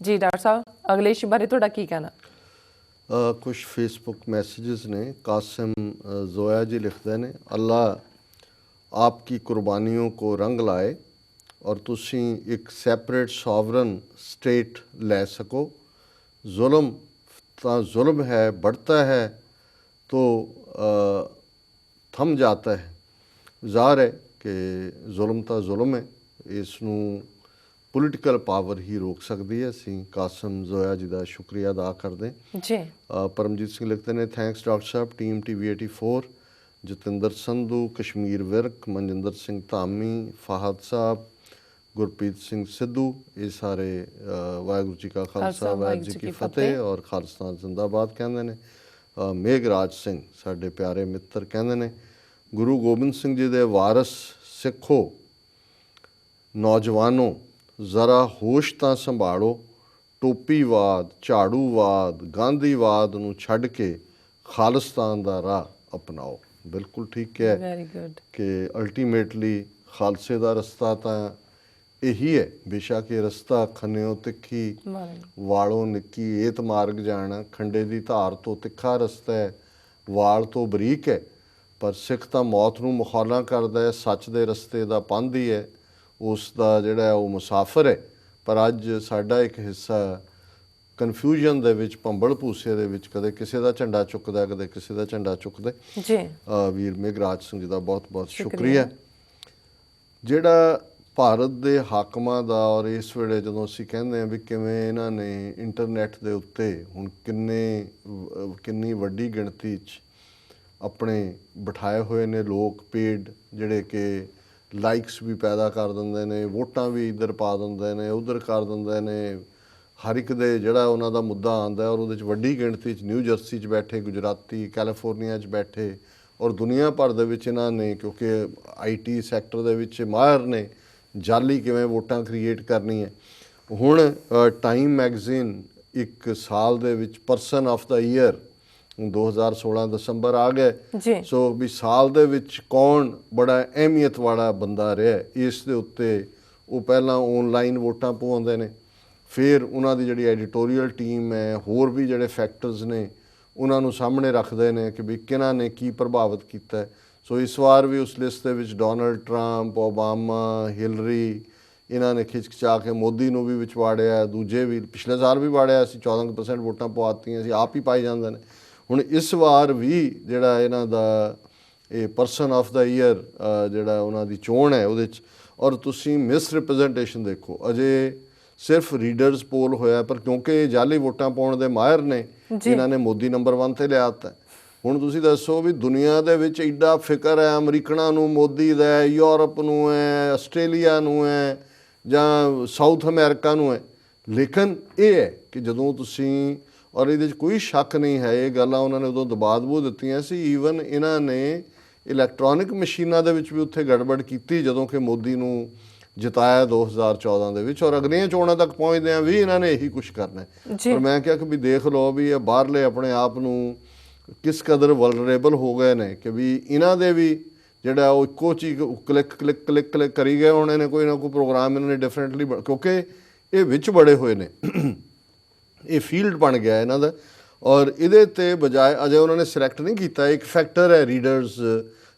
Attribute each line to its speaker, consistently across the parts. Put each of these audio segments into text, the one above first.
Speaker 1: जी doctor साहब अगले issue बारे थोड़ा की
Speaker 2: कहना। कुछ फेसबुक मैसेज़ ने कासिम जोया जी लिखते हैं अल्लाह आपकी कुर्बानियों को रंग लाए और तुसी एक सेपरेट सॉवरन स्टेट ले सको। जुलम जुलम है बढ़ता है तो आ, थम जाता है। ज़ाहिर है कि जुलम तो जुलम है इसनों ਪੋਲੀਟੀਕਲ ਪਾਵਰ ਹੀ ਰੋਕ ਸਕਦੀ ਹੈ। ਅਸੀਂ ਕਾਸਮ ਜ਼ੋਇਆ ਜੀ ਦਾ ਸ਼ੁਕਰੀਆ ਅਦਾ ਕਰਦੇ ਹਾਂ।
Speaker 1: ਜੀ।
Speaker 2: ਪਰਮਜੀਤ ਸਿੰਘ ਲਿਖਦੇ ਨੇ thanks doctor sahib team TV 84 Jatinder Sandhu Kashmir Virk Manjinder Singh Dhami Fahad Sahib Gurpreet Singh Sidhu ਇਹ ਸਾਰੇ ਵਾਹਿਗੁਰੂ ਜੀ ਕਾ ਖਾਲਸਾ ਵਾਹਿਗੁਰੂ ਜੀ ਕੀ ਫਤਿਹ ਔਰ ਖਾਲਸਾ ਜ਼ਿੰਦਾਬਾਦ ਕਹਿੰਦੇ ਨੇ। ਅ, ਮੇਘਰਾਜ ਸਿੰਘ ਸਾਡੇ ਪਿਆਰੇ ਮਿੱਤਰ ਕਹਿੰਦੇ ਨੇ ਗੁਰੂ ਗੋਬਿੰਦ ਸਿੰਘ ਜੀ ਦੇ ਵਾਰਿਸ ਸਿੱਖੋ ਨੌਜਵਾਨੋ ਜ਼ਰਾ ਹੋਸ਼ ਤਾਂ ਸੰਭਾਲੋ। ਟੋਪੀਵਾਦ ਝਾੜੂਵਾਦ ਗਾਂਧੀਵਾਦ ਨੂੰ ਛੱਡ ਕੇ ਖਾਲਿਸਤਾਨ ਦਾ ਰਾਹ ਅਪਣਾਓ। ਬਿਲਕੁਲ ਠੀਕ ਹੈ
Speaker 1: ਵੈਰੀ ਗੁੱਡ
Speaker 2: ਕਿ ਅਲਟੀਮੇਟਲੀ ਖਾਲਸੇ ਦਾ ਰਸਤਾ ਤਾਂ ਇਹੀ ਹੈ ਬੇਸ਼ੱਕ ਇਹ ਰਸਤਾ ਖੰਨਿਓ ਤਿੱਖੀ ਵਾਲੋਂ ਨਿੱਕੀ ਏਤ ਮਾਰਗ ਜਾਣਾ ਖੰਡੇ ਦੀ ਧਾਰ ਤੋਂ ਤਿੱਖਾ ਰਸਤਾ ਹੈ ਵਾਲ ਤੋਂ ਬਰੀਕ ਹੈ ਪਰ ਸਿੱਖ ਤਾਂ ਮੌਤ ਨੂੰ ਮੁਖਾਲਾ ਕਰਦਾ ਹੈ ਸੱਚ ਦੇ ਰਸਤੇ ਦਾ ਪੰਧੀ ਹੈ। ਉਸ ਦਾ ਜਿਹੜਾ ਉਹ ਮੁਸਾਫਰ ਹੈ। ਪਰ ਅੱਜ ਸਾਡਾ ਇੱਕ ਹਿੱਸਾ ਕਨਫਿਊਜ਼ਨ ਦੇ ਵਿੱਚ ਭੰਬਲ ਭੂਸੇ ਦੇ ਵਿੱਚ ਕਦੇ ਕਿਸੇ ਦਾ ਝੰਡਾ ਚੁੱਕਦਾ ਕਦੇ ਕਿਸੇ ਦਾ ਝੰਡਾ ਚੁੱਕਦਾ।
Speaker 1: ਜੀ।
Speaker 2: ਵੀਰ ਮੇਘਰਾਜ ਸਿੰਘ ਜੀ ਦਾ ਬਹੁਤ ਬਹੁਤ
Speaker 1: ਸ਼ੁਕਰੀਆ।
Speaker 2: ਜਿਹੜਾ ਭਾਰਤ ਦੇ ਹਾਕਮਾਂ ਦਾ ਔਰ ਇਸ ਵੇਲੇ ਜਦੋਂ ਅਸੀਂ ਕਹਿੰਦੇ ਹਾਂ ਵੀ ਕਿਵੇਂ ਇਹਨਾਂ ਨੇ ਇੰਟਰਨੈਟ ਦੇ ਉੱਤੇ ਹੁਣ ਕਿੰਨੇ ਕਿੰਨੀ ਵੱਡੀ ਗਿਣਤੀ 'ਚ ਆਪਣੇ ਬਿਠਾਏ ਹੋਏ ਨੇ ਲੋਕ ਪੇਡ ਜਿਹੜੇ ਕਿ ਲਾਈਕਸ ਵੀ ਪੈਦਾ ਕਰ ਦਿੰਦੇ ਨੇ, ਵੋਟਾਂ ਵੀ ਇੱਧਰ ਪਾ ਦਿੰਦੇ ਨੇ, ਉਧਰ ਕਰ ਦਿੰਦੇ ਨੇ। ਹਰ ਇੱਕ ਦੇ ਜਿਹੜਾ ਉਹਨਾਂ ਦਾ ਮੁੱਦਾ ਆਂਦਾ ਔਰ ਉਹਦੇ ਚ ਵੱਡੀ ਗਿਣਤੀ ਚ ਨਿਊ ਜਰਸੀ ਚ ਬੈਠੇ, ਗੁਜਰਾਤੀ ਕੈਲੀਫੋਰਨੀਆ ਚ ਬੈਠੇ ਔਰ ਦੁਨੀਆ ਭਰ ਦੇ ਵਿੱਚ ਇਹਨਾਂ ਨੇ ਕਿਉਂਕਿ ਆਈਟੀ ਸੈਕਟਰ ਦੇ ਵਿੱਚ ਮਾਹਰ ਨੇ, ਜਾਲੀ ਕਿਵੇਂ ਵੋਟਾਂ ਕ੍ਰੀਏਟ ਕਰਨੀ ਹੈ ਹੁਣ ਟਾਈਮ ਮੈਗਜ਼ੀਨ ਇੱਕ ਸਾਲ ਦੇ ਵਿੱਚ ਪਰਸਨ ਆਫ ਦਾ ਈਅਰ 2016 ਦਸੰਬਰ ਆ ਗਏ। ਸੋ ਵੀ ਸਾਲ ਦੇ ਵਿੱਚ ਕੌਣ ਬੜਾ ਅਹਿਮੀਅਤ ਵਾਲਾ ਬੰਦਾ ਰਿਹਾ ਇਸ ਦੇ ਉੱਤੇ ਉਹ ਪਹਿਲਾਂ ਆਨਲਾਈਨ ਵੋਟਾਂ ਪਵਾਉਂਦੇ ਨੇ ਫਿਰ ਉਹਨਾਂ ਦੀ ਜਿਹੜੀ ਐਡੀਟੋਰੀਅਲ ਟੀਮ ਹੈ ਹੋਰ ਵੀ ਜਿਹੜੇ ਫੈਕਟਰਸ ਨੇ ਉਹਨਾਂ ਨੂੰ ਸਾਹਮਣੇ ਰੱਖਦੇ ਨੇ ਕਿ ਵੀ ਕਿਹਨਾਂ ਨੇ ਕੀ ਪ੍ਰਭਾਵਿਤ ਕੀਤਾ। ਸੋ ਇਸ ਵਾਰ ਵੀ ਉਸ ਲਿਸਟ ਦੇ ਵਿੱਚ ਡੋਨਲਡ ਟਰੰਪ ਓਬਾਮਾ ਹਿਲਰੀ ਇਹਨਾਂ ਨੇ ਖਿਚਖਿਚਾ ਕੇ ਮੋਦੀ ਨੂੰ ਵੀ ਵਿੱਚ ਵਾੜਿਆ ਦੂਜੇ ਵੀ ਪਿਛਲੇ ਸਾਲ ਵੀ ਵਾੜਿਆ ਸੀ 14% ਵੋਟਾਂ ਪਵਾਤੀਆਂ ਸੀ ਆਪ ਹੀ ਪਾਈ ਜਾਂਦੇ ਨੇ। ਹੁਣ ਇਸ ਵਾਰ ਵੀ ਜਿਹੜਾ ਇਹਨਾਂ ਦਾ ਇਹ ਪਰਸਨ ਆਫ ਦਾ ਈਅਰ ਜਿਹੜਾ ਉਹਨਾਂ ਦੀ ਚੋਣ ਹੈ ਉਹਦੇ ਚ ਔਰ ਤੁਸੀਂ ਮਿਸ ਰਿਪਰੈਜ਼ੈਂਟੇਸ਼ਨ ਦੇਖੋ ਅਜੇ ਸਿਰਫ ਰੀਡਰਸ ਪੋਲ ਹੋਇਆ ਪਰ ਕਿਉਂਕਿ ਇਹ ਜਾਲੀ ਵੋਟਾਂ ਪਾਉਣ ਦੇ ਮਾਹਿਰ ਨੇ। ਇਹਨਾਂ ਨੇ ਮੋਦੀ ਨੰਬਰ 1 ਤੇ ਲਿਆ ਦਿੱਤਾ ਹੁਣ ਤੁਸੀਂ ਦੱਸੋ ਵੀ ਦੁਨੀਆ ਦੇ ਵਿੱਚ ਐਡਾ ਫਿਕਰ ਹੈ ਅਮਰੀਕਨਾਂ ਨੂੰ ਮੋਦੀ ਦਾ ਹੈ, ਯੂਰਪ ਨੂੰ ਹੈ ਆਸਟ੍ਰੇਲੀਆ ਨੂੰ ਹੈ ਜਾਂ ਸਾਊਥ ਅਮਰੀਕਾ ਨੂੰ ਹੈ ਲੇਕਿਨ ਇਹ ਹੈ ਕਿ ਜਦੋਂ ਤੁਸੀਂ ਔਰ ਇਹਦੇ 'ਚ ਕੋਈ ਸ਼ੱਕ ਨਹੀਂ ਹੈ ਇਹ ਗੱਲਾਂ ਉਹਨਾਂ ਨੇ ਉਦੋਂ ਦਬਾ ਦਬੂ ਦਿੱਤੀਆਂ ਸੀ। ਈਵਨ ਇਹਨਾਂ ਨੇ ਇਲੈਕਟ੍ਰੋਨਿਕ ਮਸ਼ੀਨਾਂ ਦੇ ਵਿੱਚ ਵੀ ਉੱਥੇ ਗੜਬੜ ਕੀਤੀ ਜਦੋਂ ਕਿ ਮੋਦੀ ਨੂੰ ਜਿਤਾਇਆ 2014 ਦੇ ਵਿੱਚ। ਔਰ ਅਗਲੀਆਂ ਚੋਣਾਂ ਤੱਕ ਪਹੁੰਚਦੇ ਆ ਵੀ ਇਹਨਾਂ ਨੇ ਇਹੀ ਕੁਝ ਕਰਨਾ ਹੈ। ਪਰ ਮੈਂ ਕਿਹਾ ਕਿ ਵੀ ਦੇਖ ਲਓ ਵੀ ਇਹ ਬਾਹਰਲੇ ਆਪਣੇ ਆਪ ਨੂੰ ਕਿਸ ਕਦਰ ਵਲਨਰੇਬਲ ਹੋ ਗਏ ਨੇ ਕਿ ਵੀ ਇਹਨਾਂ ਦੇ ਵੀ ਜਿਹੜਾ ਉਹ ਇੱਕੋ ਚੀਜ਼ ਕਲਿੱਕ ਕਲਿੱਕ ਕਲਿੱਕ ਕਲਿੱਕ ਕਰੀ ਗਏ ਹੋਣੇ ਨੇ। ਕੋਈ ਨਾ ਕੋਈ ਪ੍ਰੋਗਰਾਮ ਇਹਨਾਂ ਨੇ ਡਿਫਰੈਂਟਲੀ ਕਿਉਂਕਿ ਇਹ ਵਿੱਚ ਬੜੇ ਹੋਏ ਨੇ। ਇਹ ਫੀਲਡ ਬਣ ਗਿਆ ਇਹਨਾਂ ਦਾ। ਔਰ ਇਹਦੇ ਤੇ ਬਜਾਏ ਅਜੇ ਉਹਨਾਂ ਨੇ ਸਿਲੈਕਟ ਨਹੀਂ ਕੀਤਾ। ਇੱਕ ਫੈਕਟਰ ਹੈ ਰੀਡਰਸ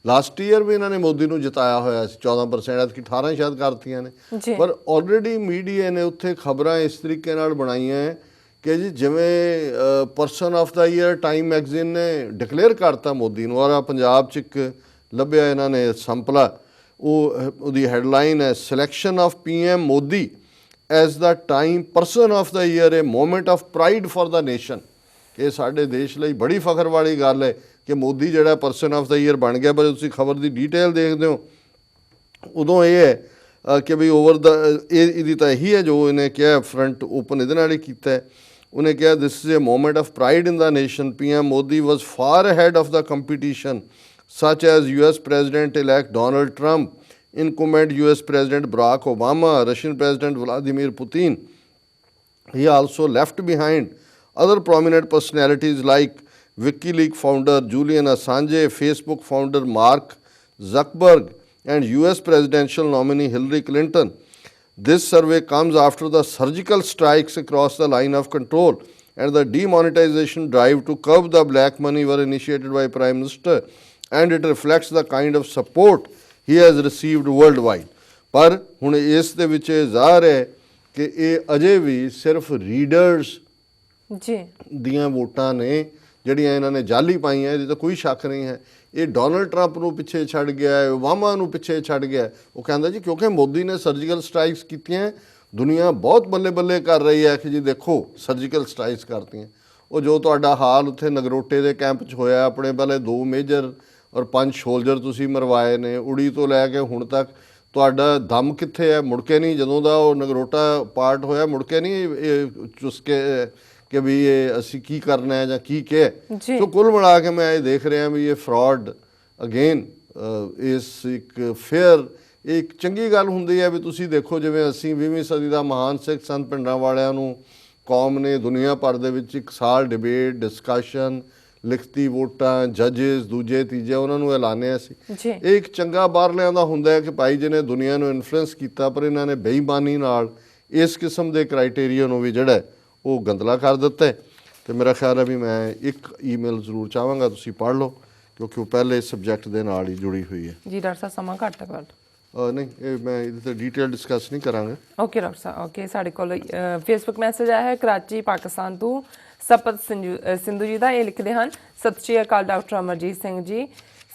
Speaker 2: ਲਾਸਟ ਈਅਰ ਵੀ ਇਹਨਾਂ ਨੇ ਮੋਦੀ ਨੂੰ ਜਿਤਾਇਆ ਹੋਇਆ ਸੀ। 14% ਐਤਕੀ 18 ਸ਼ਾਇਦ ਕਰਤੀਆਂ ਨੇ। ਪਰ ਆਲਰੇਡੀ ਮੀਡੀਆ ਨੇ ਉੱਥੇ ਖਬਰਾਂ ਇਸ ਤਰੀਕੇ ਨਾਲ ਬਣਾਈਆਂ ਹੈ ਕਿ ਜੀ ਜਿਵੇਂ person of the year Time magazine ਨੇ ਡਿਕਲੇਅਰ ਕਰਤਾ ਮੋਦੀ ਨੂੰ। ਔਰ ਪੰਜਾਬ ਚ ਇੱਕ ਲੱਭਿਆ ਇਹਨਾਂ ਨੇ ਸੰਪਲਾ। ਉਹ ਉਹਦੀ ਹੈਡਲਾਈਨ ਹੈ selection of PM Modi. As the Time person of the year a moment of pride for the nation ਇਹ ਸਾਡੇ ਦੇਸ਼ ਲਈ ਬੜੀ ਫਖਰ ਵਾਲੀ ਗੱਲ ਹੈ ਕਿ ਮੋਦੀ ਜਿਹੜਾ ਪਰਸਨ ਆਫ ਦਾ ਈਅਰ ਬਣ ਗਿਆ ਪਰ ਤੁਸੀਂ ਖਬਰ ਦੀ ਡਿਟੇਲ ਦੇਖਦੇ ਹੋ। ਉਦੋਂ ਇਹ ਹੈ ਕਿ ਵੀ ਓਵਰ ਦਾ ਇਹ ਇਹਦੀ ਤਾਂ ਇਹੀ ਹੈ ਜੋ ਇਹਨੇ ਕਿਹਾ ਫਰੰਟ ਓਪਨ ਇਹਦੇ ਨਾਲ ਹੀ ਕੀਤਾ ਹੈ। ਉਹਨੇ ਕਿਹਾ this is a moment of pride in the nation PM Modi was far ahead of the competition such as US President elect Donald Trump, incumbent US President Barack Obama, Russian President Vladimir Putin. He also left behind other prominent personalities like WikiLeaks founder Julian Assange, Facebook founder Mark Zuckerberg, and US presidential nominee Hillary Clinton. This survey comes after the surgical strikes across the line of control and the demonetization drive to curb the black money were initiated by Prime Minister and it reflects the kind of support he has received worldwide. ਪਰ ਹੁਣ ਇਸ ਦੇ ਵਿੱਚ ਇਹ ਜ਼ਾਹਰ ਹੈ ਕਿ ਇਹ ਅਜੇ ਵੀ ਸਿਰਫ ਰੀਡਰਸ
Speaker 1: ਜੀ
Speaker 2: ਦੀਆਂ ਵੋਟਾਂ ਨੇ ਜਿਹੜੀਆਂ ਇਹਨਾਂ ਨੇ ਜਾਲੀ ਪਾਈਆਂ ਇਹਦੇ ਤਾਂ ਕੋਈ ਸ਼ੱਕ ਨਹੀਂ ਹੈ ਇਹ ਡੋਨਲਡ ਟਰੰਪ ਨੂੰ ਪਿੱਛੇ ਛੱਡ ਗਿਆ ਹੈ ਓਬਾਮਾ ਨੂੰ ਪਿੱਛੇ ਛੱਡ ਗਿਆ ਹੈ। ਉਹ ਕਹਿੰਦਾ ਜੀ ਕਿਉਂਕਿ ਮੋਦੀ ਨੇ ਸਰਜੀਕਲ ਸਟ੍ਰਾਈਕਸ ਕੀਤੀਆਂ ਹੈ, ਦੁਨੀਆ ਬਹੁਤ ਬੱਲੇ ਬੱਲੇ ਕਰ ਰਹੀ ਹੈ ਕਿ ਜੀ ਦੇਖੋ ਸਰਜੀਕਲ ਸਟ੍ਰਾਈਕਸ ਕਰਤੀਆਂ ਉਹ ਜੋ ਤੁਹਾਡਾ ਹਾਲ ਉੱਥੇ ਨਗਰੋਟੇ ਦੇ ਕੈਂਪ 'ਚ ਹੋਇਆ ਆਪਣੇ ਪਹਿਲੇ ਦੋ ਮੇਜਰ ਔਰ ਪੰਜ ਸ਼ੋਲਜਰ ਤੁਸੀਂ ਮਰਵਾਏ ਨੇ ਉੜੀ ਤੋਂ ਲੈ ਕੇ ਹੁਣ ਤੱਕ ਤੁਹਾਡਾ ਦਮ ਕਿੱਥੇ ਹੈ ਮੁੜ ਕੇ ਨਹੀਂ ਜਦੋਂ ਦਾ ਉਹ ਨਗਰੋਟਾ ਪਾਰਟ ਹੋਇਆ ਮੁੜ ਕੇ ਨਹੀਂ ਇਹ- ਚੁਸਕੇ ਕਿ ਵੀ ਇਹ ਅਸੀਂ ਕੀ ਕਰਨਾ ਹੈ ਜਾਂ ਕੀ ਕਿ
Speaker 1: ਜੀ।
Speaker 2: ਸੋ ਕੁੱਲ ਮਿਲਾ ਕੇ ਮੈਂ ਇਹ ਦੇਖ ਰਿਹਾ ਵੀ ਇਹ ਫਰਾਡ ਅਗੇਨ ਇਸ ਇੱਕ ਫੇਅਰ ਇੱਕ ਚੰਗੀ ਗੱਲ ਹੁੰਦੀ ਹੈ ਵੀ ਤੁਸੀਂ ਦੇਖੋ ਜਿਵੇਂ ਅਸੀਂ 20ਵੀਂ ਸਦੀ ਦਾ ਮਹਾਨ ਸਿੱਖ ਸੰਤ ਪਿੰਡਾਂ ਵਾਲਿਆਂ ਨੂੰ ਕੌਮ ਨੇ ਦੁਨੀਆ ਭਰ ਦੇ ਵਿੱਚ ਇੱਕ ਸਾਲ ਡਿਬੇਟ ਡਿਸਕਸ਼ਨ ਲਿਖਤੀ ਵੋਟਾਂ ਜੱਜਸ ਦੂਜੇ ਤੀਜੇ ਉਹਨਾਂ ਨੂੰ ਐਲਾਨਿਆ ਸੀ। ਇਹ ਇੱਕ ਚੰਗਾ ਬਾਹਰਲਿਆਂ ਦਾ ਹੁੰਦਾ ਹੈ ਕਿ ਭਾਈ ਜਿਹਨੇ ਦੁਨੀਆ ਨੂੰ ਇਨਫਲੂਐਂਸ ਕੀਤਾ ਪਰ ਇਹਨਾਂ ਨੇ ਬੇਈਮਾਨੀ ਨਾਲ ਇਸ ਕਿਸਮ ਦੇ ਕ੍ਰਾਈਟੇਰੀਆ ਨੂੰ ਵੀ ਜਿਹੜਾ ਉਹ ਗੰਦਲਾ ਕਰ ਦਿੱਤਾ ਹੈ। ਤੇ ਮੇਰਾ ਖਿਆਲ ਹੈ ਵੀ ਮੈਂ ਇੱਕ ਈਮੇਲ ਜ਼ਰੂਰ ਚਾਹਾਂਗਾ ਤੁਸੀਂ ਪੜ੍ਹ ਲਓ ਕਿਉਂਕਿ ਉਹ ਪਹਿਲੇ ਸਬਜੈਕਟ ਦੇ ਨਾਲ ਹੀ ਜੁੜੀ ਹੋਈ ਹੈ।
Speaker 1: ਜੀ ਡਾਕਟਰ ਸਾਹਿਬ ਸਮਾਂ ਘੱਟ ਕਰ
Speaker 2: ਅਹ ਨਹੀਂ ਇਹ ਮੈਂ ਇਹਦੇ ਤੇ ਡਿਟੇਲ ਡਿਸਕਸ ਨਹੀਂ ਕਰਾਂਗਾ।
Speaker 1: ਓਕੇ ਡਾਕਟਰ ਸਾਹਿਬ ਓਕੇ ਸਾਡੇ ਕੋਲ ਫੇਸਬੁੱਕ ਮੈਸੇਜ ਆਇਆ ਹੈ ਕਰਾਚੀ ਪਾਕਿਸਤਾਨ ਤੋਂ। ਸਪਤ ਸੰਜੂ- ਸਿੰਧੂ ਜੀ ਦਾ, ਇਹ ਲਿਖਦੇ ਹਨ, ਸਤਿ ਸ਼੍ਰੀ ਅਕਾਲ, ਡਾਕਟਰ ਅਮਰਜੀਤ ਸਿੰਘ ਜੀ।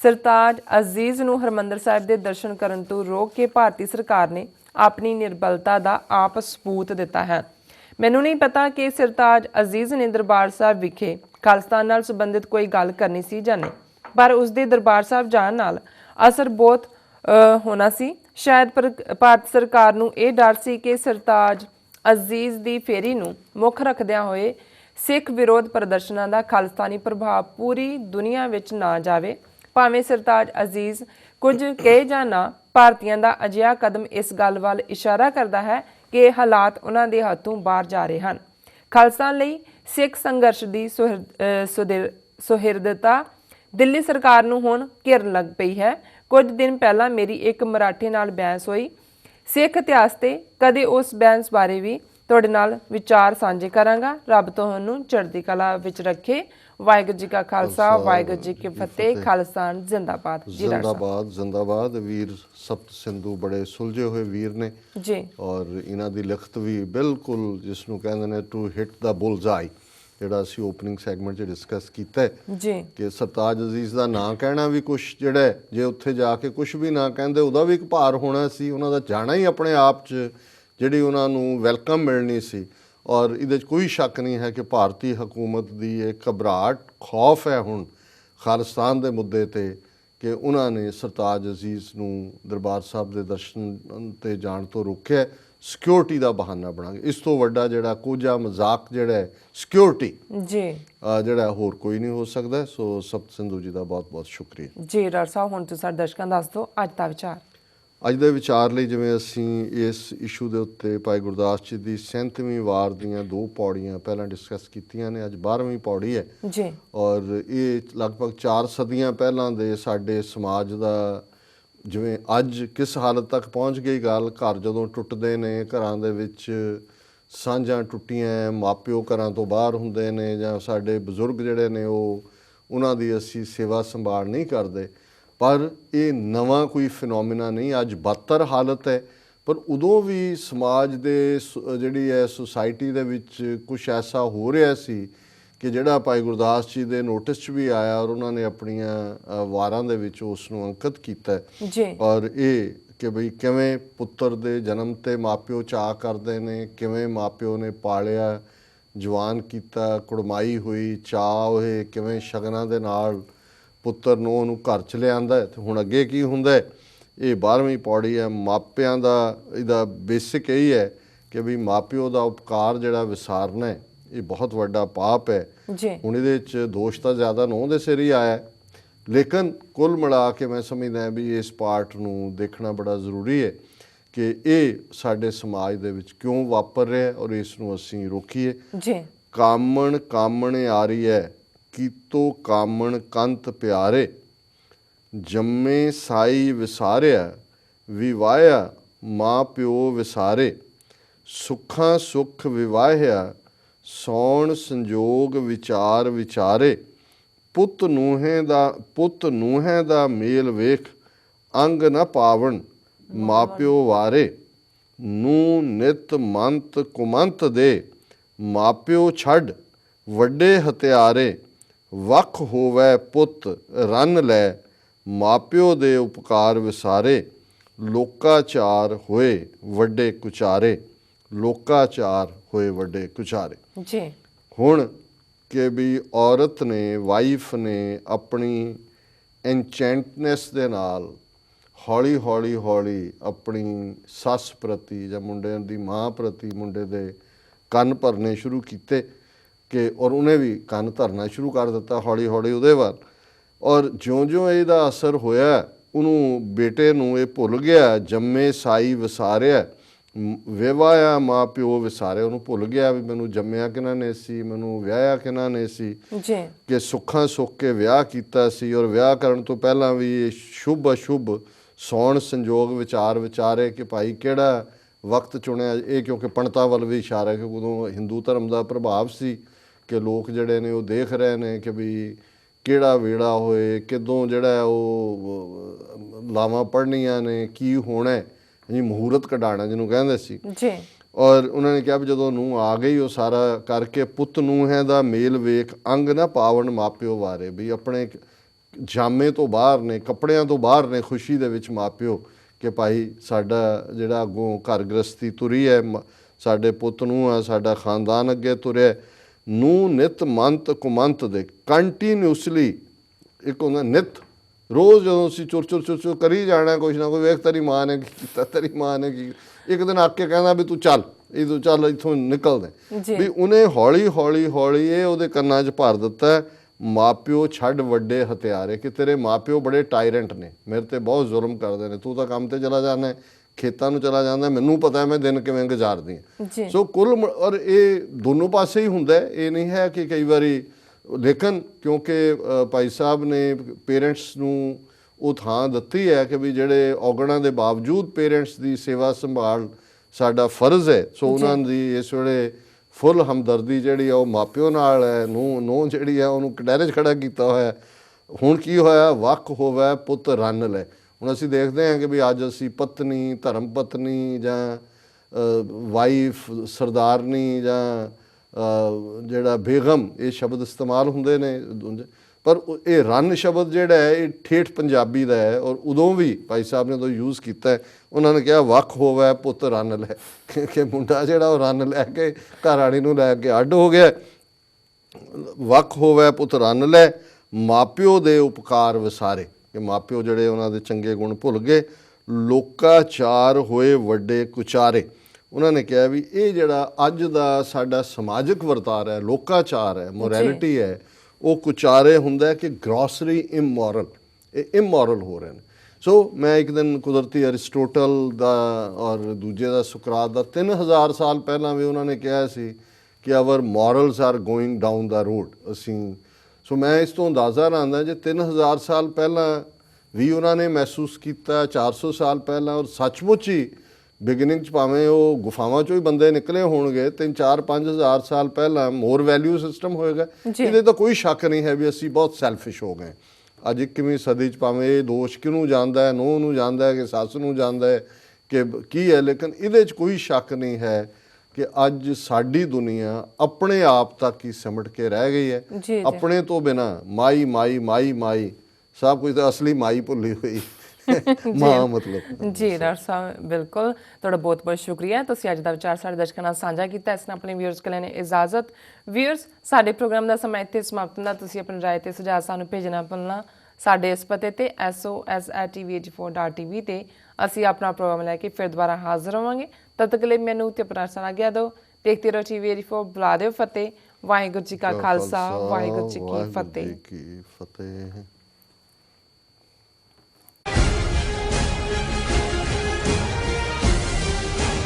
Speaker 1: ਸਰਤਾਜ ਅਜ਼ੀਜ਼ ਨੂੰ ਹਰਮੰਦਰ ਸਾਹਿਬ ਦੇ ਦਰਸ਼ਨ ਕਰਨ ਤੋਂ ਰੋਕ ਕੇ ਭਾਰਤੀ ਸਰਕਾਰ ਨੇ ਆਪਣੀ ਨਿਰਬਲਤਾ ਦਾ ਆਪ ਸਬੂਤ ਦਿੱਤਾ ਹੈ। ਮੈਨੂੰ ਨਹੀਂ ਪਤਾ ਕਿ ਸਰਤਾਜ ਅਜ਼ੀਜ਼ ਨੇ ਦਰਬਾਰ ਸਾਹਿਬ ਵਿਖੇ ਖਾਲਿਸਤਾਨ ਨਾਲ ਸੰਬੰਧਿਤ ਕੋਈ ਗੱਲ ਕਰਨੀ ਸੀ ਜਾਂ ਨਹੀਂ। ਪਰ ਉਸ ਦੇ ਦਰਬਾਰ ਸਾਹਿਬ ਜਾਣ ਨਾਲ ਅਸਰ ਬਹੁਤ ਹੋਣਾ ਸੀ। ਸ਼ਾਇਦ ਪਰ- ਭਾਰਤ ਸਰਕਾਰ ਨੂੰ ਇਹ ਡਰ ਸੀ ਕਿ ਸਰਤਾਜ ਅਜ਼ੀਜ਼ ਦੀ ਫੇਰੀ ਨੂੰ ਮੁੱਖ ਰੱਖਦਿਆਂ ਹੋਏ ਸਿੱਖ ਵਿਰੋਧ ਪ੍ਰਦਰਸ਼ਨਾਂ ਦਾ ਖਾਲਿਸਤਾਨੀ ਪ੍ਰਭਾਵ ਪੂਰੀ ਦੁਨੀਆ ਵਿੱਚ ਨਾ ਜਾਵੇ। ਭਾਵੇਂ ਸਰਤਾਜ ਅਜ਼ੀਜ਼ ਕੁਝ ਕਹੇ ਜਾਂ ਨਾ, ਭਾਰਤੀਆਂ ਦਾ ਅਜਿਹਾ ਕਦਮ ਇਸ ਗੱਲ ਵੱਲ ਇਸ਼ਾਰਾ ਕਰਦਾ ਹੈ ਕਿ ਹਾਲਾਤ ਉਹਨਾਂ ਦੇ ਹੱਥੋਂ ਬਾਹਰ ਜਾ ਰਹੇ ਹਨ। ਖਾਲਸਾ ਲਈ ਸਿੱਖ ਸੰਘਰਸ਼ ਦੀ ਸੁਹਿਰ- ਅਹ ਸੁਹਿਰਦਤਾ ਦਿੱਲੀ ਸਰਕਾਰ ਨੂੰ ਹੁਣ ਘਿਰਨ ਲੱਗ ਪਈ ਹੈ। ਕੁਝ ਦਿਨ ਪਹਿਲਾਂ ਮੇਰੀ ਇੱਕ ਮਰਾਠੀ ਨਾਲ ਬਹਿਸ ਹੋਈ। ਸਿੱਖ ਇਤਿਹਾਸ ਤੇ ਕਦੇ ਉਸ ਬਹਿਸ ਬਾਰੇ ਵੀ ਤੁਹਾਡੇ ਨਾਲ ਵਿਚਾਰ ਸਾਂਝੇ ਕਰਾਂਗਾ। ਰੱਬ ਤੁਹਾਨੂੰ ਚੜ੍ਹਦੀ ਕਲਾ ਵਿੱਚ ਰੱਖੇ। ਵਾਹਿਗੁਰੂ ਜੀ ਕਾ ਖਾਲਸਾ ਵਾਹਿਗੁਰੂ ਜੀ ਕੀ ਫਤਿਹ। ਖਾਲਸਾਨ ਜ਼ਿੰਦਾਬਾਦ। ਜੀ
Speaker 2: ਜ਼ਿੰਦਾਬਾਦ ਜ਼ਿੰਦਾਬਾਦ। ਵੀਰ ਸਪਤ ਸਿੰਧੂ ਬੜੇ ਸੁਲਝੇ ਹੋਏ ਵੀਰ ਨੇ।
Speaker 1: ਜੀ।
Speaker 2: ਔਰ ਇਹਨਾਂ ਦੀ ਲਿਖਤ ਵੀ ਬਿਲਕੁਲ ਜਿਸ ਨੂੰ ਕਹਿੰਦੇ ਨੇ ਟੂ ਹਿੱਟ ਦਾ ਬੁਲਜ਼ਾਈ ਜਿਹੜਾ ਅਸੀਂ ਓਪਨਿੰਗ ਸੈਗਮੈਂਟ 'ਚ ਡਿਸਕਸ ਕੀਤਾ ਹੈ।
Speaker 1: ਜੀ।
Speaker 2: ਕਿ ਸਰਤਾਜ ਅਜ਼ੀਜ਼ ਦਾ ਨਾਂ ਕਹਿਣਾ ਵੀ ਕੁਝ ਜਿਹੜਾ ਜੇ ਉੱਥੇ ਜਾ ਕੇ ਕੁਝ ਵੀ ਨਾ ਕਹਿੰਦੇ ਉਹਦਾ ਵੀ ਇੱਕ ਭਾਰ ਹੋਣਾ ਸੀ। ਉਹਨਾਂ ਦਾ ਜਾਣਾ ਹੀ ਆਪਣੇ ਆਪ 'ਚ। ਜਿਹੜੀ ਉਹਨਾਂ ਨੂੰ ਵੈਲਕਮ ਮਿਲਣੀ ਸੀ। ਔਰ ਇਹਦੇ 'ਚ ਕੋਈ ਸ਼ੱਕ ਨਹੀਂ ਹੈ ਕਿ ਭਾਰਤੀ ਹਕੂਮਤ ਦੀ ਇਹ ਘਬਰਾਹਟ ਖੌਫ ਹੈ ਹੁਣ ਖਾਲਿਸਤਾਨ ਦੇ ਮੁੱਦੇ ਤੇ ਕਿ ਉਹਨਾਂ ਨੇ ਸਰਤਾਜ ਅਜ਼ੀਜ਼ ਨੂੰ ਦਰਬਾਰ ਸਾਹਿਬ ਦੇ ਦਰਸ਼ਨ ਤੇ ਜਾਣ ਤੋਂ ਰੋਕਿਆ। ਸਿਕਿਉਰਿਟੀ ਦਾ ਬਹਾਨਾ ਬਣਾ ਕੇ ਇਸ ਤੋਂ ਵੱਡਾ ਜਿਹੜਾ ਕੋਝਾ ਮਜ਼ਾਕ ਜਿਹੜਾ ਹੈ ਸਿਕਿਉਰਿਟੀ।
Speaker 1: ਜੀ।
Speaker 2: ਜਿਹੜਾ ਹੋਰ ਕੋਈ ਨਹੀਂ ਹੋ ਸਕਦਾ। ਸੋ ਸਪਤ ਸਿੰਧੂ ਜੀ ਦਾ ਬਹੁਤ ਬਹੁਤ ਸ਼ੁਕਰੀਆ।
Speaker 1: ਜੀ ਡਾਕਟਰ ਸਾਹਿਬ ਹੁਣ ਤੁਸੀਂ ਸਾਡੇ ਦਰਸ਼ਕਾਂ ਦੱਸ ਦਿਓ ਅੱਜ ਦਾ ਵਿਚਾਰ।
Speaker 2: ਅੱਜ ਦੇ ਵਿਚਾਰ ਲਈ ਜਿਵੇਂ ਅਸੀਂ ਇਸ ਇਸ਼ੂ ਦੇ ਉੱਤੇ ਭਾਈ ਗੁਰਦਾਸ ਜੀ ਦੀ 37ਵੀਂ ਵਾਰ ਦੀਆਂ ਦੋ ਪੌੜੀਆਂ ਪਹਿਲਾਂ ਡਿਸਕਸ ਕੀਤੀਆਂ ਨੇ ਅੱਜ 12ਵੀਂ ਪੌੜੀ ਹੈ।
Speaker 1: ਜੀ।
Speaker 2: ਔਰ ਇਹ ਲਗਭਗ 4 ਸਦੀਆਂ ਪਹਿਲਾਂ ਦੇ ਸਾਡੇ ਸਮਾਜ ਦਾ ਜਿਵੇਂ ਅੱਜ ਕਿਸ ਹਾਲਤ ਤੱਕ ਪਹੁੰਚ ਗਈ ਗੱਲ ਘਰ ਜਦੋਂ ਟੁੱਟਦੇ ਨੇ ਘਰਾਂ ਦੇ ਵਿੱਚ ਸਾਂਝਾਂ ਟੁੱਟੀਆਂ ਮਾਪਿਓ ਘਰਾਂ ਤੋਂ ਬਾਹਰ ਹੁੰਦੇ ਨੇ ਜਾਂ ਸਾਡੇ ਬਜ਼ੁਰਗ ਜਿਹੜੇ ਨੇ ਉਹ ਉਹਨਾਂ ਦੀ ਅਸੀਂ ਸੇਵਾ ਸੰਭਾਲ ਨਹੀਂ ਕਰਦੇ। ਪਰ ਇਹ ਨਵਾਂ ਕੋਈ ਫਿਨੋਮੀਨਾ ਨਹੀਂ ਅੱਜ ਬਦਤਰ ਹਾਲਤ ਹੈ ਪਰ ਉਦੋਂ ਵੀ ਸਮਾਜ ਦੇ ਜਿਹੜੀ ਹੈ ਸੁਸਾਇਟੀ ਦੇ ਵਿੱਚ ਕੁਝ ਐਸਾ ਹੋ ਰਿਹਾ ਸੀ ਕਿ ਜਿਹੜਾ ਭਾਈ ਗੁਰਦਾਸ ਜੀ ਦੇ ਨੋਟਿਸ 'ਚ ਵੀ ਆਇਆ ਔਰ ਉਹਨਾਂ ਨੇ ਆਪਣੀਆਂ ਵਾਰਾਂ ਦੇ ਵਿੱਚ ਉਸ ਨੂੰ ਅੰਕਿਤ ਕੀਤਾ।
Speaker 1: ਜੀ
Speaker 2: ਔਰ ਇਹ ਕਿ ਬਈ ਕਿਵੇਂ ਪੁੱਤਰ ਦੇ ਜਨਮ ਤੇ ਮਾਪਿਓ ਚਾਹ ਕਰਦੇ ਨੇ ਕਿਵੇਂ ਮਾਪਿਓ ਨੇ ਪਾਲਿਆ ਜਵਾਨ ਕੀਤਾ ਕੁੜਮਾਈ ਹੋਈ ਚਾਹ ਹੋਏ ਕਿਵੇਂ ਸ਼ਗਨਾਂ ਦੇ ਨਾਲ ਪੁੱਤਰ ਨੂੰ ਉਹਨੂੰ ਘਰ ਚ ਲਿਆਂਦਾ ਤੇ ਹੁਣ ਅੱਗੇ ਕੀ ਹੁੰਦਾ ਇਹ 12ਵੀਂ ਪੌੜੀ ਹੈ ਮਾਪਿਆਂ ਦਾ ਇਹਦਾ ਬੇਸਿਕ ਇਹੀ ਹੈ ਕਿ ਵੀ ਮਾਪਿਓ ਦਾ ਉਪਕਾਰ ਜਿਹੜਾ ਵਿਸਾਰਨਾ ਹੈ ਇਹ ਬਹੁਤ ਵੱਡਾ ਪਾਪ ਹੈ।
Speaker 1: ਜੀ।
Speaker 2: ਹੁਣ ਇਹਦੇ ਵਿੱਚ ਦੋਸ਼ ਤਾਂ ਜ਼ਿਆਦਾ ਨੌ ਦੇ ਸਿਰ ਹੀ ਆਇਆ। ਲੇਕਿਨ ਕੁੱਲ ਮਿਲਾ ਕੇ ਮੈਂ ਸਮਝਦਾ ਵੀ ਇਸ ਪਾਰਟ ਨੂੰ ਦੇਖਣਾ ਬੜਾ ਜ਼ਰੂਰੀ ਹੈ ਕਿ ਇਹ ਸਾਡੇ ਸਮਾਜ ਦੇ ਵਿੱਚ ਕਿਉਂ ਵਾਪਰ ਰਿਹਾ ਔਰ ਇਸ ਨੂੰ ਅਸੀਂ ਰੋਕੀਏ।
Speaker 1: ਜੀ।
Speaker 2: ਕਾਮਣ ਕਾਮਣ ਆਰੀ ਹੈ। ਕੀਤੋ ਕਾਮਣ ਕੰਤ ਪਿਆਰੇ, ਜੰਮੇ ਸਾਈ ਵਿਸਾਰਿਆ ਵਿਵਾਇਆ ਮਾਂ ਪਿਓ ਵਿਸਾਰੇ, ਸੁੱਖਾਂ ਸੁਖ ਵਿਵਾਹਿਆ, ਸੌਣ ਸੰਜੋਗ ਵਿਚਾਰ ਵਿਚਾਰੇ, ਪੁੱਤ ਨੂਹੇ ਦਾ, ਪੁੱਤ ਨੂਹੇ ਦਾ ਮੇਲ ਵੇਖ, ਅੰਗ ਨ ਪਾਵਣ ਮਾਪਿਓ ਵਾਰੇ ਨੂੰ ਨਿਤ ਮੰਤ ਕੁਮੰਤ ਦੇ ਮਾਪਿਓ ਛੱਡ ਵੱਡੇ ਹਤਿਆਰੇ ਵਖ ਹੋਵੇ ਪੁੱਤ ਰੰਨ ਲੈ ਮਾਪਿਓ ਦੇ ਉਪਕਾਰ ਵਿਸਾਰੇ ਲੋਕਾਚਾਰ ਹੋਏ ਵੱਡੇ ਕੁਚਾਰੇ ਲੋਕਾਚਾਰ ਹੋਏ ਵੱਡੇ ਕੁਚਾਰੇ।
Speaker 1: ਜੀ।
Speaker 2: ਹੁਣ ਕਿ ਵੀ ਔਰਤ ਨੇ ਵਾਈਫ ਨੇ ਆਪਣੀ ਐਨਚੈਂਟਨੈਸ ਦੇ ਨਾਲ ਹੌਲੀ ਹੌਲੀ ਹੌਲੀ ਆਪਣੀ ਸੱਸ ਪ੍ਰਤੀ ਜਾਂ ਮੁੰਡੇ ਦੀ ਮਾਂ ਪ੍ਰਤੀ ਮੁੰਡੇ ਦੇ ਕੰਨ ਭਰਨੇ ਸ਼ੁਰੂ ਕੀਤੇ ਕਿ ਔਰ ਉਹਨੇ ਵੀ ਕੰਨ ਧਰਨਾ ਸ਼ੁਰੂ ਕਰ ਦਿੱਤਾ ਹੌਲੀ ਹੌਲੀ ਉਹਦੇ ਵੱਲ। ਔਰ ਜਿਉਂ-ਜਿਉਂ ਇਹਦਾ ਅਸਰ ਹੋਇਆ ਉਹਨੂੰ ਬੇਟੇ ਨੂੰ ਇਹ ਭੁੱਲ ਗਿਆ ਜੰਮੇ ਸਾਈ ਵਿਸਾਰਿਆ ਮ- ਵਿਆਹਿਆ ਮਾਂ ਪਿਓ ਵਿਸਾਰੇ ਉਹਨੂੰ ਭੁੱਲ ਗਿਆ ਵੀ ਮੈਨੂੰ ਜੰਮਿਆ ਕਿਹਨਾਂ ਨੇ ਸੀ ਮੈਨੂੰ ਵਿਆਹਿਆ ਕਿਹਨਾਂ ਨੇ ਸੀ।
Speaker 1: ਜੀ।
Speaker 2: ਕਿ ਸੁੱਖਾਂ ਸੁੱਖ ਕੇ ਵਿਆਹ ਕੀਤਾ ਸੀ ਔਰ ਵਿਆਹ ਕਰਨ ਤੋਂ ਪਹਿਲਾਂ ਵੀ ਇਹ ਸ਼ੁਭ ਅਸ਼ੁਭ ਸੌਣ ਸੰਜੋਗ ਵਿਚਾਰ ਵਿਚਾਰੇ ਕਿ ਭਾਈ ਕਿਹੜਾ ਵਕਤ ਚੁਣਿਆ ਇਹ ਕਿਉਂਕਿ ਪੰਡਤਾਂ ਵੱਲ ਵੀ ਇਸ਼ਾਰਾ ਕਿ ਉਦੋਂ ਹਿੰਦੂ ਧਰਮ ਦਾ ਪ੍ਰਭਾਵ ਸੀ। ਕਿ ਲੋਕ ਜਿਹੜੇ ਨੇ ਉਹ ਦੇਖ ਰਹੇ ਨੇ ਕਿ ਵੀ ਕਿਹੜਾ ਵੇੜਾ ਹੋਏ ਕਿਦੋਂ ਜਿਹੜਾ ਉਹ ਲਾਵਾਂ ਪੜਨੀਆਂ ਨੇ ਕੀ ਹੋਣਾ ਜੀ ਮਹੂਰਤ ਕਢਾਣਾ ਜਿਹਨੂੰ ਕਹਿੰਦੇ ਸੀ।
Speaker 1: ਜੀ।
Speaker 2: ਔਰ ਉਹਨਾਂ ਨੇ ਕਿਹਾ ਵੀ ਜਦੋਂ ਨੂੰ ਆ ਗਈ ਉਹ ਸਾਰਾ ਕਰਕੇ ਪੁੱਤ ਨੂੰ ਹੈ ਦਾ ਮੇਲ ਵੇਖ ਅੰਗ ਨਾ ਪਾਵਨ ਮਾਪਿਓ ਵਾਰੇ ਵੀ ਆਪਣੇ ਜਾਮੇ ਤੋਂ ਬਾਹਰ ਨੇ ਕੱਪੜਿਆਂ ਤੋਂ ਬਾਹਰ ਨੇ ਖੁਸ਼ੀ ਦੇ ਵਿੱਚ ਮਾਪਿਓ ਕਿ ਭਾਈ ਸਾਡਾ ਜਿਹੜਾ ਅੱਗੋਂ ਘਰ ਗ੍ਰਸਤੀ ਤੁਰੀ ਹੈ ਸਾਡੇ ਪੁੱਤ ਨੂੰ ਆ ਸਾਡਾ ਖਾਨਦਾਨ ਅੱਗੇ ਤੁਰਿਆ ਨੂੰ ਨਿਤ ਮੰਤ ਕੁਮੰਤ ਦੇ ਕੰਟੀਨਿਊਸਲੀ ਇੱਕ ਹੁੰਦਾ ਨਿਤ। ਰੋਜ਼ ਜਦੋਂ ਅਸੀਂ ਚੁਰ ਚੁਰ ਚੁਰ ਚੁਰ ਕਰੀ ਜਾਣਾ ਕੁਛ ਨਾ ਕੋਈ ਵੇਖ ਤੇਰੀ ਮਾਂ ਨੇ ਕੀ ਕੀਤਾ ਤੇਰੀ ਮਾਂ ਨੇ ਕੀ ਇੱਕ ਦਿਨ ਆ ਕੇ ਕਹਿੰਦਾ ਵੀ ਤੂੰ ਚੱਲ ਇਹ ਤੂੰ ਚੱਲ ਇੱਥੋਂ ਨਿਕਲਦੇ। ਵੀ ਉਹਨੇ ਹੌਲੀ ਹੌਲੀ ਹੌਲੀ ਇਹ ਉਹਦੇ ਕੰਨਾਂ 'ਚ ਭਰ ਦਿੱਤਾ ਮਾਪਿਓ ਛੱਡ ਵੱਡੇ ਹਥਿਆਰੇ ਕਿ ਤੇਰੇ ਮਾਪਿਓ ਬੜੇ ਟਾਇਰੈਂਟ ਨੇ ਮੇਰੇ ਤੇ ਬਹੁਤ ਜ਼ੁਲਮ ਕਰਦੇ ਨੇ ਤੂੰ ਤਾਂ ਕੰਮ ਤੇ ਚਲਾ ਹੈ, ਖੇਤਾਂ ਨੂੰ ਚਲਾ ਜਾਂਦਾ ਮੈਨੂੰ ਪਤਾ ਹੈ ਮੈਂ ਦਿਨ ਕਿਵੇਂ ਗੁਜ਼ਾਰਦੀ ਹਾਂ। ਸੋ ਕੁੱਲ ਔਰ ਇਹ ਦੋਨੋਂ ਪਾਸੇ ਹੀ ਹੁੰਦਾ ਹੈ। ਇਹ ਨਹੀਂ ਹੈ ਕਿ ਕਈ ਵਾਰੀ ਲੇਕਿਨ ਕਿਉਂਕਿ ਭਾਈ ਸਾਹਿਬ ਨੇ ਪੇਰੈਂਟਸ ਨੂੰ ਉਹ ਥਾਂ ਦਿੱਤੀ ਹੈ ਕਿ ਵੀ ਜਿਹੜੇ ਔਗਣਾਂ ਦੇ ਬਾਵਜੂਦ ਪੇਰੈਂਟਸ ਦੀ ਸੇਵਾ ਸੰਭਾਲ ਸਾਡਾ ਫਰਜ਼ ਹੈ। ਸੋ ਉਹਨਾਂ ਦੀ ਇਸ ਵੇਲੇ ਫੁੱਲ ਹਮਦਰਦੀ ਜਿਹੜੀ ਆ ਉਹ ਮਾਪਿਓ ਨਾਲ ਹੈ ਨੂੰ ਨੂੰ ਜਿਹੜੀ ਆ ਉਹਨੂੰ 'ਚ ਖੜਾ ਕੀਤਾ ਹੋਇਆ। ਹੁਣ ਕੀ ਹੋਇਆ? ਵੱਖ ਹੋਵੇ ਪੁੱਤ ਰੰਨ ਲੈ। ਹੁਣ ਅਸੀਂ ਦੇਖਦੇ ਹਾਂ ਕਿ ਵੀ ਅੱਜ ਅਸੀਂ ਪਤਨੀ, ਧਰਮ ਪਤਨੀ ਜਾਂ ਵਾਈਫ ਸਰਦਾਰਨੀ ਜਾਂ ਜਿਹੜਾ ਬੇਗਮ, ਇਹ ਸ਼ਬਦ ਇਸਤੇਮਾਲ ਹੁੰਦੇ ਨੇ। ਪਰ ਇਹ ਰਨ ਸ਼ਬਦ ਜਿਹੜਾ ਹੈ, ਇਹ ਠੇਠ ਪੰਜਾਬੀ ਦਾ ਹੈ ਔਰ ਉਦੋਂ ਵੀ ਭਾਈ ਸਾਹਿਬ ਨੇ ਉਦੋਂ ਯੂਜ਼ ਕੀਤਾ ਉਹਨਾਂ ਨੇ ਕਿਹਾ, ਵੱਖ ਹੋਵੇ ਪੁੱਤ ਰੰਨ ਲੈ। ਕਿ- ਮੁੰਡਾ ਜਿਹੜਾ ਉਹ ਰੰਨ ਲੈ ਕੇ ਘਰ ਵਾਲੀ ਨੂੰ ਲੈ ਕੇ ਅੱਡ ਹੋ ਗਿਆ। ਵੱਖ ਹੋਵੇ ਪੁੱਤ ਰੰਨ ਲੈ, ਮਾਪਿਓ ਦੇ ਉਪਕਾਰ ਵਿਸਾਰੇ। ਕਿ ਮਾਪਿਓ ਜਿਹੜੇ ਉਹਨਾਂ ਦੇ ਚੰਗੇ ਗੁਣ ਭੁੱਲ ਗਏ ਲੋਕਾਚਾਰ ਹੋਏ ਵੱਡੇ ਕੁਚਾਰੇ। ਉਹਨਾਂ ਨੇ ਕਿਹਾ ਵੀ ਇਹ ਜਿਹੜਾ ਅੱਜ ਦਾ ਸਾਡਾ ਸਮਾਜਿਕ ਵਰਤਾਰਾ ਹੈ ਲੋਕਾਚਾਰ ਹੈ ਮੋਰੈਲਿਟੀ ਹੈ ਉਹ ਕੁਚਾਰੇ ਹੁੰਦਾ ਕਿ ਗ੍ਰੋਸਰੀ ਇਮੋਰਲ ਇਹ ਇਮੋਰਲ ਹੋ ਰਹੇ ਨੇ। ਸੋ ਮੈਂ ਇੱਕ ਦਿਨ ਕੁਦਰਤੀ ਅਰਿਸਟੋਟਲ ਦਾ ਔਰ ਦੂਜੇ ਦਾ ਸੁਕਰਾਤ ਦਾ 3000 ਸਾਲ ਪਹਿਲਾਂ ਵੀ ਉਹਨਾਂ ਨੇ ਕਿਹਾ ਸੀ ਕਿ our morals are going down the road ਅਸੀਂ ਸੋ ਮੈਂ ਇਸ ਤੋਂ ਅੰਦਾਜ਼ਾ ਲਾਉਂਦਾ ਜੇ 3000 ਸਾਲ ਪਹਿਲਾਂ ਵੀ ਉਹਨਾਂ ਨੇ ਮਹਿਸੂਸ ਕੀਤਾ 400 ਸਾਲ ਪਹਿਲਾਂ ਔਰ ਸੱਚਮੁੱਚ ਹੀ ਬਿਗਨਿੰਗ ਚ ਭਾਵੇਂ ਉਹ ਗੁਫਾਵਾਂ ਚੋਂ ਹੀ ਬੰਦੇ ਨਿਕਲੇ ਹੋਣਗੇ 3 4 5000 ਸਾਲ ਪਹਿਲਾਂ ਮੋਰ ਵੈਲਿਊ ਸਿਸਟਮ ਹੋਏਗਾ। ਇਹਦੇ ਤਾਂ ਕੋਈ ਸ਼ੱਕ ਨਹੀਂ ਹੈ ਵੀ ਅਸੀਂ ਬਹੁਤ ਸੈਲਫਿਸ਼ ਹੋ ਗਏ ਅੱਜ 21ਵੀਂ ਸਦੀ ਚ ਭਾਵੇਂ ਇਹ ਦੋਸ਼ ਕਿਹਨੂੰ ਜਾਂਦਾ ਹੈ ਨੂੰਹ ਨੂੰ ਜਾਂਦਾ ਹੈ ਕਿ ਸੱਸ ਨੂੰ ਜਾਂਦਾ ਹੈ ਕਿ ਕੀ ਹੈ ਲੇਕਿਨ ਇਹਦੇ ਚ ਕੋਈ ਸ਼ੱਕ ਨਹੀਂ ਹੈ ਕਿ ਅੱਜ ਸਾਡੀ ਦੁਨੀਆ ਆਪਣੇ ਆਪ ਤੱਕ ਹੀ ਸਿਮਟ ਕੇ ਰਹਿ ਗਈ ਹੈ। ਆਪਣੇ ਤੋਂ ਬਿਨਾ ਮਾਈ ਮਾਈ ਮਾਈ ਮਾਈ ਸਭ ਕੁਝ ਤਾਂ ਅਸਲੀ ਮਾਈ ਭੁੱਲੀ ਹੋਈ। ਮਾਂ ਮਤਲਬ।
Speaker 1: ਜੀ ਡਾਕਟਰ ਸਾਹਿਬ ਬਿਲਕੁਲ। ਤੁਹਾਡਾ ਬਹੁਤ ਬਹੁਤ ਸ਼ੁਕਰੀਆ। ਤੁਸੀਂ ਅੱਜ ਦਾ ਵਿਚਾਰ ਸਾਡੇ ਦਰਸ਼ਕਾਂ ਨਾਲ ਸਾਂਝਾ ਕੀਤਾ। ਇਸ ਨਾਲ ਆਪਣੇ ਵਿਊਅਰਸ ਕੋਲ ਲੈਣੇ ਇਜਾਜ਼ਤ। ਵਿਊਅਰਸ ਸਾਡੇ ਪ੍ਰੋਗਰਾਮ ਦਾ ਸਮਾਂ ਇੱਥੇ ਸਮਾਪਤ ਹੁੰਦਾ। ਤੁਸੀਂ ਆਪਣੀ ਰਾਏ ਤੇ ਸੁਝਾਅ ਸਾਨੂੰ ਭੇਜਣਾ ਭੁੱਲਣਾ ਸਾਡੇ ਇਸ ਪਤੇ ਤੇ sos@tv84.tv ਤੇ ਅਸੀਂ ਆਪਣਾ ਪ੍ਰੋਗਰਾਮ ਲੈ ਕੇ ਫਿਰ ਦੁਬਾਰਾ ਹਾਜ਼ਰ ਹੋਵਾਂਗੇ। ਤਦ ਤੱਕ ਲਈ ਮੈਨੂੰ ਤੇ ਪ੍ਰਾਰਥਨਾ ਆਗਿਆ ਦਿਓ। ਦੇਖਦੇ ਰਹੋ ਟੀਵੀ 84 ਬੁਲਾ ਦਿਓ ਫਤਿਹ। ਵਾਹਿਗੁਰੂ ਜੀ ਕਾ ਖਾਲਸਾ ਵਾਹਿਗੁਰੂ
Speaker 2: ਜੀ ਕੀ ਫਤਿਹ।